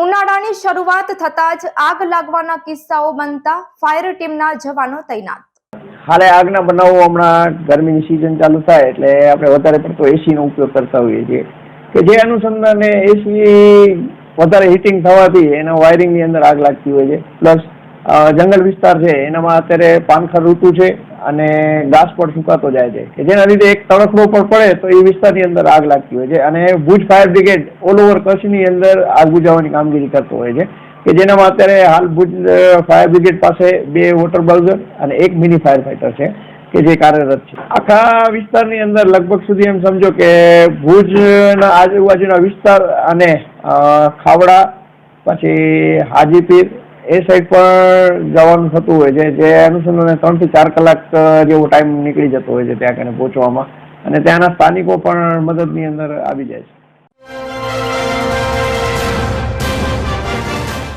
ઉનાળાની શરૂઆત થતાં જ આગ લાગવાના કિસ્સાઓ બનતા ફાયર ટીમના જવાનો તૈનાત. હાલે આગના બનાવો હમણાં ગરમીની સિઝન ચાલુ થાય એટલે આપણે વધારે પડતો એસીનો ઉપયોગ કરતા હોઈએ છીએ. કે જે અનુસંધાને એસી વધારે હીટિંગ થવાથી એના વાયરિંગની અંદર આગ લાગતી હોય છે. પ્લસ જંગલ વિસ્તાર છે, એનામાં અત્યારે પાનખર ઋતુ છે. અને ઘાસ પણ સુકાતો જાય છે. કે જેના લીધે એક તડકડો પણ પડે તો એ વિસ્તારની અંદર આગ લાગતી હોય છે. અને Bhuj fire brigade all over કચ્છની અંદર આગ બુજાવવાની કામગીરી કરતો હોય છે. કે જેનામાં અત્યારે હાલ ભુજ ફાયર બ્રિગેડ પાસે બે વોટર બાઉઝર અને એક મિની ફાયર ફાઇટર છે કે જે કાર્યરત છે. આખા વિસ્તારની અંદર લગભગ સુધી એમ સમજો કે ભુજના આજુબાજુના વિસ્તાર અને ખાવડા, પછી હાજીપીર એ સાઈડ પર જવાનું થતું હોય છે, જે અનુસંધાને ત્રણથી ચાર કલાક જેવો ટાઈમ નીકળી જતો હોય છે ત્યાં કને પહોંચવામાં. અને ત્યાંના સ્થાનિકો પણ મદદની અંદર આવી જાય છે.